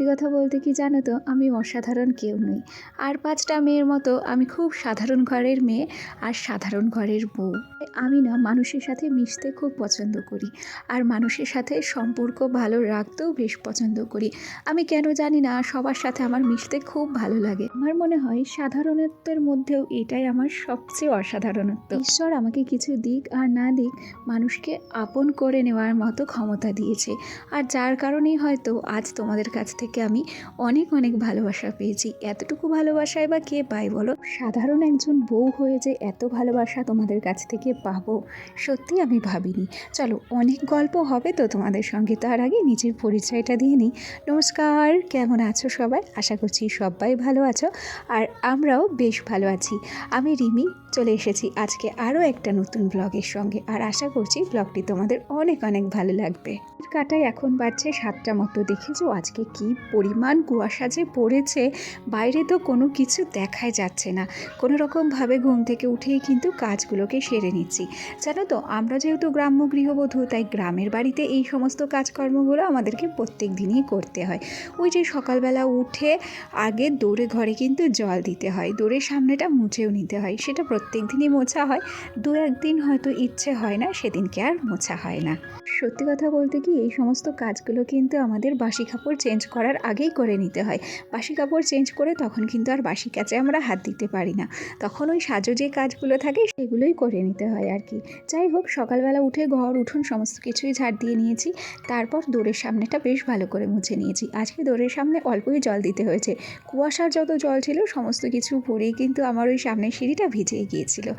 সত্যি কথা বলতে কি জানো তো, আমি অসাধারণ কেউ নই। আর পাঁচটা মেয়ের মতো আমি খুব সাধারণ ঘরের মেয়ে আর সাধারণ ঘরের বউ। আমি না মানুষের সাথে মিশতে খুব পছন্দ করি আর মানুষের সাথে সম্পর্ক ভালো রাখতেও বেশ পছন্দ করি। আমি কেন জানি না, সবার সাথে আমার মিশতে খুব ভালো লাগে। আমার মনে হয় সাধারণত্বের মধ্যেও এটাই আমার সবচেয়ে অসাধারণত্ব। ঈশ্বর আমাকে কিছু দিক আর না দিক মানুষকে আপন করে নেওয়ার মতো ক্ষমতা দিয়েছে। আর যার কারণেই হয়তো আজ তোমাদের কাছ থেকে আমি অনেক অনেক ভালোবাসা পেয়েছি। এতটুকু ভালোবাসায় বা কে পায় বলো? সাধারণ একজন বউ হয়ে যে এত ভালোবাসা তোমাদের কাছ থেকে পাবো, সত্যি আমি ভাবিনি। চলো, অনেক গল্প হবে তো তোমাদের সঙ্গে। তার আগে নিজের পরিচয়টা দিয়ে নিই। নমস্কার, কেমন আছো সবাই? আশা করছি সবাই ভালো আছো। আর আমরাও বেশ ভালো আছি। আমি রিমি, চলে এসেছি আজকে আরও একটা নতুন ব্লগের সঙ্গে। আর আশা করছি ব্লগটি তোমাদের অনেক অনেক ভালো লাগবে। কাটায় এখন বাজছে সাতটা মতো। দেখেছ আজকে কি পরিমাণ কুয়াশা যে পড়েছে, বাইরে তো কোনো কিছু দেখাই যাচ্ছে না। কোনো রকমভাবে ঘুম থেকে উঠেই কিন্তু কাজগুলোকে সেরে নিচ্ছি। জানো তো, আমরা যেহেতু গ্রাম্য গৃহবধূ, তাই গ্রামের বাড়িতে এই সমস্ত কাজকর্মগুলো আমাদেরকে প্রত্যেক দিনই করতে হয়। ওই যে সকালবেলা উঠে আগে দৌড়ে ঘরে কিন্তু জল দিতে হয়। দৌড়ের সামনেটা মুছেও নিতে হয়। সেটা প্রত্যেক দিনই মোছা হয়। দু একদিন হয়তো ইচ্ছে হয় না, সেদিনকে আর মোছা হয় না। সত্যি কথা বলতে কি, এই সমস্ত কাজগুলো কিন্তু আমাদের বাসি কাপড় চেঞ্জ করার আগেই করে নিতে হয়। বাসি কাপড় চেঞ্জ করে তখন কিন্তু আর বাসি কাজে আমরা হাত দিতে পারি না। তখন ওই সাজো যে কাজগুলো থাকে, সেগুলোই করে নিতে হয় আর কি। যাই হোক, সকালবেলা উঠে ঘর, উঠুন সমস্ত কিছুই ঝাড় দিয়ে নিয়েছি। তারপর দোরের সামনেটা বেশ ভালো করে মুছে নিয়েছি। আজকে দোরের সামনে অল্পই জল দিতে হয়েছে। কুয়াশার যত জল ছিল, সমস্ত কিছু ভরেই কিন্তু আমার ওই সামনের সিঁড়িটা ভিজে গিয়েছিল।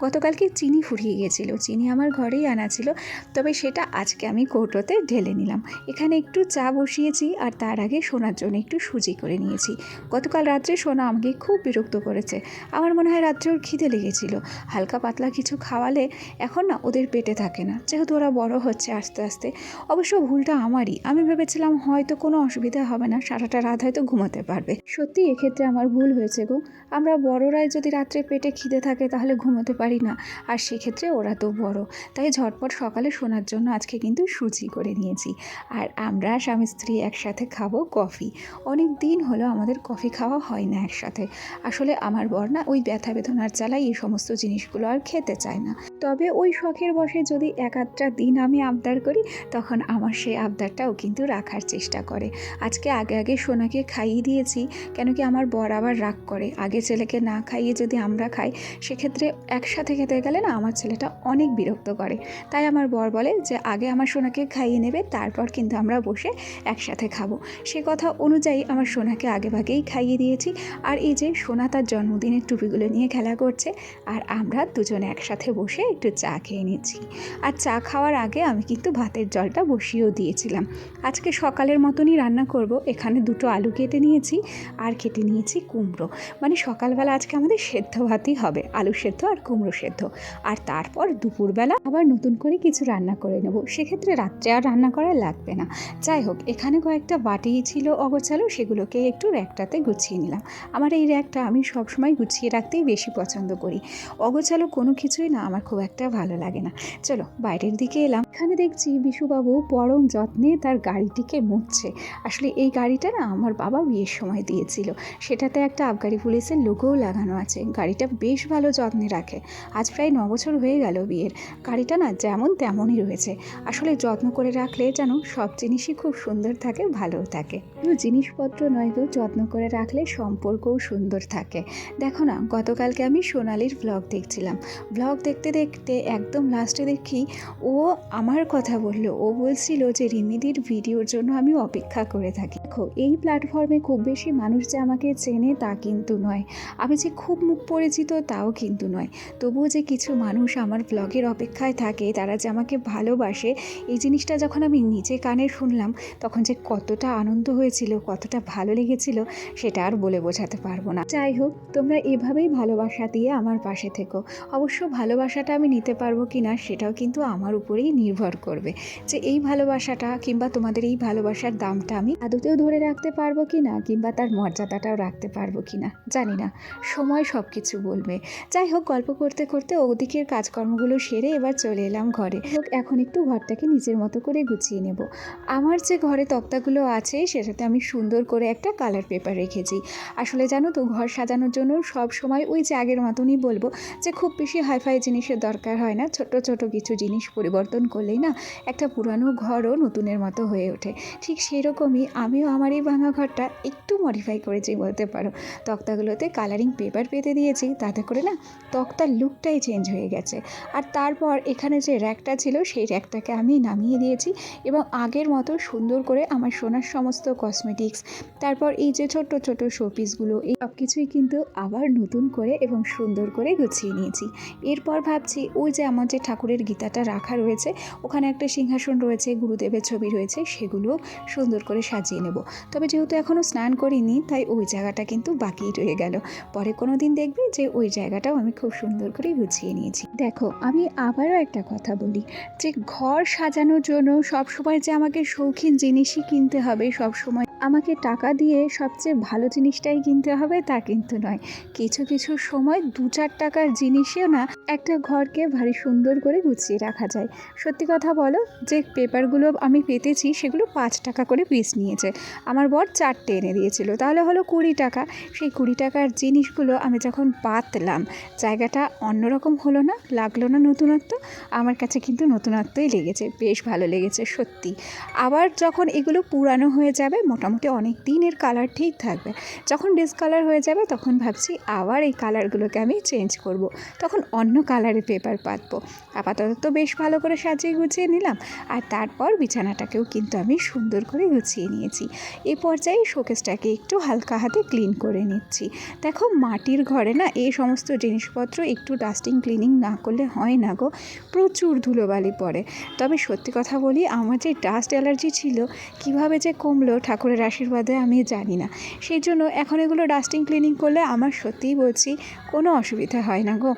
গতকালকে চিনি ফুরিয়ে গিয়েছিল। চিনি আমার ঘরেই আনা ছিল। তবে সেটা আজকে আমি কৌটোতে ঢেলে নিলাম। এখানে একটু চা বসিয়েছি আর তার আগে সোনার জন্য একটু সুজি করে নিয়েছি। গতকাল রাত্রে সোনা আমাকে খুব বিরক্ত করেছে। আমার মনে হয় রাত্রে ওর খিদে লেগেছিল। হালকা পাতলা কিছু খাওয়ালে এখন না ওদের পেটে থাকে না। যেহেতু ওরা বড় হচ্ছে আস্তে আস্তে, অবশ্য ভুলটা আমারই। আমি ভেবেছিলাম হয়তো কোনো অসুবিধা হবে না, সারাটা রাত হয়তো ঘুমাতে পারবে। সত্যি এক্ষেত্রে আমার ভুল হয়েছে গো। আমরা বড়রাই যদি রাত্রে পেটে খিদে থাকে তাহলে ঘুমোতে পারি না। আর সেক্ষেত্রে ওরা তো বড়। তাই ঝটপট সকালে শোনার জন্য আজকে কিন্তু সুজি করে নিয়েছি। আর আমরা স্বামী স্ত্রী একসাথে খাব কফি। অনেক দিন হলো আমাদের কফি খাওয়া হয় না একসাথে। আসলে আমার বর না ওই ব্যথা বেদনার চালাই এই সমস্ত জিনিসগুলো আর খেতে চায় না। তবে ওই শখের বসে যদি এক আধটা দিন আমি আবদার করি, তখন আমার সেই আবদারটাও কিন্তু রাখার চেষ্টা করে। আজকে আগে আগে সোনাকে খাইয়ে দিয়েছি, কেন কি আমার বর আবার রাগ করে। আগে ছেলেকে না খাইয়ে যদি আমরা খাই, সেক্ষেত্রে একসাথে খেতে গেলে না আমার ছেলেটা অনেক বিরক্ত করে। তাই আমার বর বলে যে, আগে আমার সোনাকে খাইয়ে নেবে, তারপর কিন্তু আমরা বসে একসাথে খাব। সে কথা অনুযায়ী আমার সোনাকে আগে ভাগেই খাইয়ে দিয়েছি। আর এই যে সোনা তার জন্মদিনের টুপিগুলো নিয়ে খেলা করছে, আর আমরা দুজনে একসাথে বসে একটু চা খেয়ে নিচ্ছি। আর চা খাওয়ার আগে আমি কিন্তু ভাতের জলটা বসিয়েও দিয়েছিলাম। আজকে সকালের মতনই রান্না করব। এখানে দুটো আলু কেটে নিয়েছি আর কেটে নিয়েছি কুমড়ো। মানে সকালবেলা আজকে আমাদের সেদ্ধ ভাতই হবে, আলু সেদ্ধ আর কুমড়ো সেদ্ধ। আর তারপর দুপুরবেলা আবার নতুন করে কিছু রান্না করে নেব। সেক্ষেত্রে রাত্রে আর রান্না করা লাগবে না। যাই হোক, এখানে কয়েকটা বাটি ছিল অগোছালো, সেগুলোকে একটু র্যাকটাতে গুছিয়ে নিলাম। আমার এই র্যাকটা আমি সবসময় গুছিয়ে রাখতেই বেশি পছন্দ করি। অগোছালো কোনো কিছুই না, আমার খুব একটা ভালো লাগে না। চলো, বাইরের দিকে এলাম। এখানে দেখছি বিশুবাবু পরম যত্নে তার গাড়িটিকে মুছছে। আসলে এই গাড়িটা না আমার বাবা বিয়ের সময় দিয়েছিল। সেটাতে একটা আবগারি পুলিশের লোগোও লাগানো আছে। গাড়িটা বেশ ভালো যত্নে রাখে। আজ প্রায় ন বছর হয়ে গেল বিয়ের। গাড়িটা না যেমন তেমনই রয়েছে। আসলে যত্ন করে রাখলে যেন সব জিনিসই খুব সুন্দর থাকে, ভালোও থাকে। শুধু জিনিসপত্র নয় গো, যত্ন করে রাখলে সম্পর্কও সুন্দর থাকে। দেখো না, গতকালকে আমি সোনালির ব্লগ দেখছিলাম। ব্লগ দেখতে দেখতে একদম লাস্টে দেখি ও আমার কথা বলল। ও বলছিল যে, রিমিদির ভিডিওর জন্য আমি অপেক্ষা করে থাকি। দেখো, এই প্ল্যাটফর্মে খুব বেশি মানুষ যে আমাকে চেনে তা কিন্তু নয়। আমি যে খুব মুখ পরিচিত তাও কিন্তু নয়। তবুও যে কিছু মানুষ আমার ব্লগের অপেক্ষায় থাকে, তারা যে আমাকে ভালোবাসে, এই জিনিসটা যখন আমি নিজে কানে শুনলাম, তখন যে কতটা আনন্দ হয়েছিল, কতটা ভালো লেগেছিল, সেটা আর বলে বোঝাতে পারব না। যাই হোক, তোমরা এভাবেই ভালোবাসা দিয়ে আমার পাশে থেকো। অবশ্য ভালোবাসাটা আমি নিতে পারব কি না সেটাও কিন্তু আমার উপরেই নির্ভর করবে। যে এই ভালোবাসাটা কিংবা তোমাদের এই ভালোবাসার দামটা আমি আদতেও ধরে রাখতে পারব কি না কিংবা তার মর্যাদাটাও রাখতে পারব কি না জানি না। সময় সব কিছু বলবে। যাই হোক, গল্প করতে করতে ওদিকের কাজকর্মগুলো সেরে এবার চলে এলাম ঘরে। হোক, এখন একটু ঘরটাকে নিজের মতো করে গুছিয়ে নেব। আমার যে ঘরে তক্তাগুলো আছে সেটাতে আমি সুন্দর করে একটা কালার পেপার রেখেছি। আসলে জানো তো, ঘর সাজানোর জন্য সব সময় ওই যে আগের মতনই বলব যে খুব বেশি হাইফাই জিনিসের দরকার হয় না। ছোট ছোট কিছু জিনিস পরিবর্তন করলেই না একটা পুরানো ঘরও নতুনের মতো হয়ে ওঠে। ঠিক সেরকমই আমিও আমার এই ভাঙা ঘরটা একটু মডিফাই করেছি বলতে পারো। তক্তাগুলোতে কালারিং পেপার পেতে দিয়েছি, তাতে করে না তক্তার লুকটাই চেঞ্জ হয়ে গেছে। আর তারপর এখানে যে র্যাকটা ছিল, সেই র্যাকটাকে আমি নামিয়ে দিয়েছি এবং আগের মতো সুন্দর করে আমার সোনার সমস্ত কসমেটিক্স তারপর এই যে ছোট্ট ছোট শোপিসগুলো এই সব কিছুই কিন্তু আবার নতুন করে এবং সুন্দর করে গুছিয়ে নিয়েছি। এরপর ভাবছি ওই যে আমার যে ঠাকুরের গীতাটা রাখা রয়েছে, ওখানে একটা সিংহাসন রয়েছে, গুরুদেবের ছবি রয়েছে, সেগুলো সুন্দর করে সাজিয়ে নেব। তবে যেহেতু এখনও স্নান করিনি, তাই ওই জায়গাটা কিন্তু বাকিই রয়ে গেল। পরে কোনো দিন দেখবে যে ওই জায়গাটাও আমি খুব সুন্দর করে গুছিয়ে নিয়েছি। দেখো, আমি আবারও একটা কথা বলি যে ঘর সাজানোর জন্য সবসময় যে আমাকে শৌখিন জিনিসই কিনতে হবে, সবসময় আমাকে টাকা দিয়ে সবচেয়ে ভালো জিনিসটাই কিনতে হবে তা কিন্তু নয়। কিছু কিছু সময় দু চার টাকার জিনিসেও না একটা ঘরকে ভারী সুন্দর করে গুছিয়ে রাখা যায়। সত্যি কথা বলো, যে পেপারগুলো আমি পেতেছি সেগুলো পাঁচ টাকা করে পিস নিয়েছে। আমার বর চারটে এনে দিয়েছিল, তাহলে হলো কুড়ি টাকা। সেই কুড়ি টাকার জিনিসগুলো আমি যখন পাতলাম, জায়গাটা অন্যরকম হলো না, লাগল না নতুনত্ব? আমার কাছে কিন্তু নতুনত্বই লেগেছে, বেশ ভালো লেগেছে সত্যি। আবার যখন এগুলো পুরানো হয়ে যাবে, মোটামুটি অনেক দিনের কালার ঠিক থাকবে। যখন ডিসকালার হয়ে যাবে তখন ভাবছি আবার এই কালারগুলোকে আমি চেঞ্জ করব। তখন অন্য কালারের পেপার পাতবো। আপাতত তো বেশ ভালো করে সাজিয়ে গুছিয়ে নিলাম। আর তারপর বিছানাটাকেও কিন্তু আমি সুন্দর করে গুছিয়ে নিয়েছি। এই পর্যায়ে শোকেসটাকে একটু হালকা হাতে ক্লিন করে নিচ্ছি। দেখো মাটির ঘরে না এই সমস্ত জিনিসপত্র একটু ডাস্টিং ক্লিনিং না করলে হয় না গো। প্রচুর ধুলোবালি পড়ে। তবে সত্যি কথা বলি, আমার যে ডাস্ট অ্যালার্জি ছিল, কীভাবে যে কমলো ঠাকুরের আশীর্বাদে আমি জানি না। সেই জন্য এখন এগুলো ডাস্টিং ক্লিনিং করলে আমার সত্যিই বলছি কোনো অসুবিধা হয় না গো।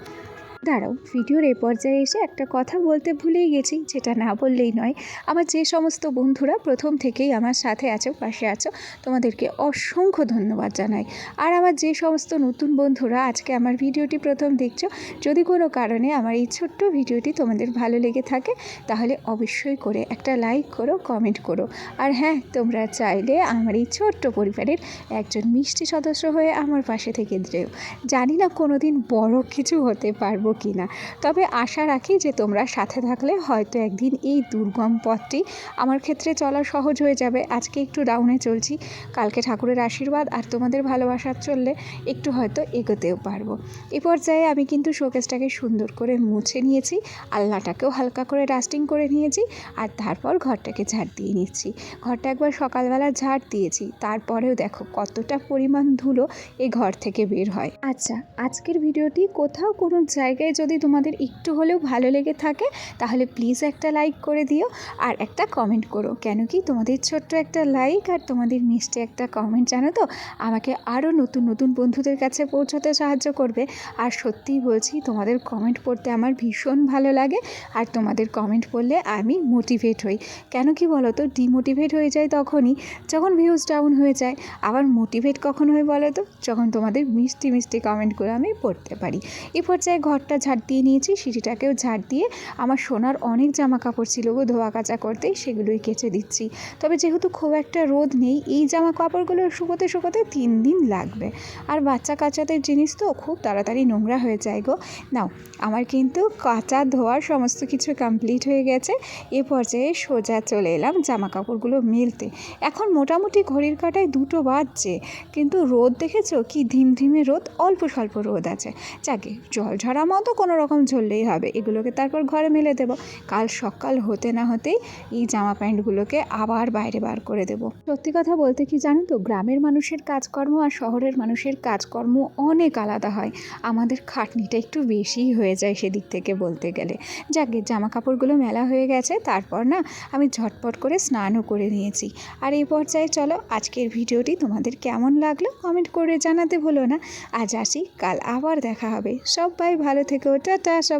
দাঁড়াও, ভিডিওর এ পর্যায়ে এসে একটা কথা বলতে ভুলেই গেছি, যেটা না বললেই নয়। আমার যে সমস্ত বন্ধুরা প্রথম থেকেই আমার সাথে আছো, পাশে আছো, তোমাদেরকে অসংখ্য ধন্যবাদ জানাই। আর আমার যে সমস্ত নতুন বন্ধুরা আজকে আমার ভিডিওটি প্রথম দেখছ, যদি কোনো কারণে আমার এই ছোট্ট ভিডিওটি তোমাদের ভালো লেগে থাকে, তাহলে অবশ্যই করে একটা লাইক করো, কমেন্ট করো। আর হ্যাঁ তোমরা চাইলে আমার এই ছোট্ট পরিবারের একজন মিষ্টি সদস্য হয়ে আমার পাশে থেকে যেও। জানি না কোনো দিন বড় কিছু হতে পারব কি না। তবে আশা রাখি যে তোমরা সাথে থাকলে হয়তো একদিন এই দুর্গম পথটি আমার ক্ষেত্রে চলা সহজ হয়ে যাবে। আজকে একটু ডাউনে চলছি, কালকে ঠাকুরের আশীর্বাদ আর তোমাদের ভালোবাসার চললে একটু হয়তো এগোতেও পারব। এ পর্যায়ে আমি কিন্তু শোকেসটাকে সুন্দর করে মুছে নিয়েছি, আলনাটাকেও হালকা করে ডাস্টিং করে নিয়েছি আর তারপর ঘরটাকে ঝাড় দিয়ে নিচ্ছি। ঘরটা একবার সকালবেলা ঝাড় দিয়েছি, তারপরেও দেখো কতটা পরিমাণ ধুলো এই ঘর থেকে বের হয়। আচ্ছা আজকের ভিডিওটি কোথাও কোনো জায়গায় যদি তোমাদের একটু হলেও ভালো লেগে থাকে, তাহলে প্লিজ একটা লাইক করে দিও আর একটা কমেন্ট করো। কেন কি তোমাদের ছোট্ট একটা লাইক আর তোমাদের মিষ্টি একটা কমেন্ট জানো তো? আমাকে আরও নতুন নতুন বন্ধুদের কাছে পৌঁছাতে সাহায্য করবে। আর সত্যিই বলছি, তোমাদের কমেন্ট পড়তে আমার ভীষণ ভালো লাগে আর তোমাদের কমেন্ট পড়লে আমি মোটিভেট হই। কেন কি বলো তো ডিমোটিভেট হয়ে যায় তখনই যখন ভিউজ ডাউন হয়ে যায়। আবার মোটিভেট কখন হয় বলো তো যখন তোমাদের মিষ্টি মিষ্টি কমেন্টগুলো আমি পড়তে পারি। এ পর্যায়ে ঘরটা ঝাড় দিয়ে নিয়েছি, সিঁড়িটাকেও ঝাড় দিয়ে আমার সোনার অনেক জামা কাপড় ছিল গো ধোয়া কাচা করতেই সেগুলোই কেচে দিচ্ছি। তবে যেহেতু খুব একটা রোদ নেই, এই জামা কাপড়গুলো শুকোতে শুকোতে তিন দিন লাগবে। আর বাচ্চা কাচাদের জিনিস তো খুব তাড়াতাড়ি নোংরা হয়ে যায় গো। নাও, আমার কিন্তু কাচা ধোয়ার সমস্ত কিছু কমপ্লিট হয়ে গেছে। এ পর্যায়ে সোজা চলে এলাম জামা কাপড়গুলো মেলতে। এখন মোটামুটি ঘড়ির কাটায় দুটো বাজছে, কিন্তু রোদ দেখেছ? কি ধিমধিমে রোদ? অল্প স্বল্প রোদ আছে। যাকে জল ঝরা মতো কোনো রকম ঝরলেই হবে। এগুলোকে তারপর ঘরে মেলে দেবো। কাল সকাল হতে না হতেই এই জামা প্যান্টগুলোকে আবার বাইরে বার করে দেবো। সত্যি কথা বলতে কি জানো তো, গ্রামের মানুষের কাজকর্ম আর শহরের মানুষের কাজকর্ম অনেক আলাদা হয়। আমাদের খাটনিটা একটু বেশিই হয়ে যায় সেদিক থেকে বলতে গেলে। যাকে জামা কাপড়গুলো মেলা হয়ে গেছে, তারপর না আমি ঝটপট করে স্নানও করে নিয়েছি। আর এই পর্যায়ে চলো, আজকের ভিডিওটি তোমাদের কেমন লাগল কমেন্ট করে জানাতে ভুলো না। আজ আসি, কাল আবার দেখা হবে। সবাই ভালো থেকো টাটা সব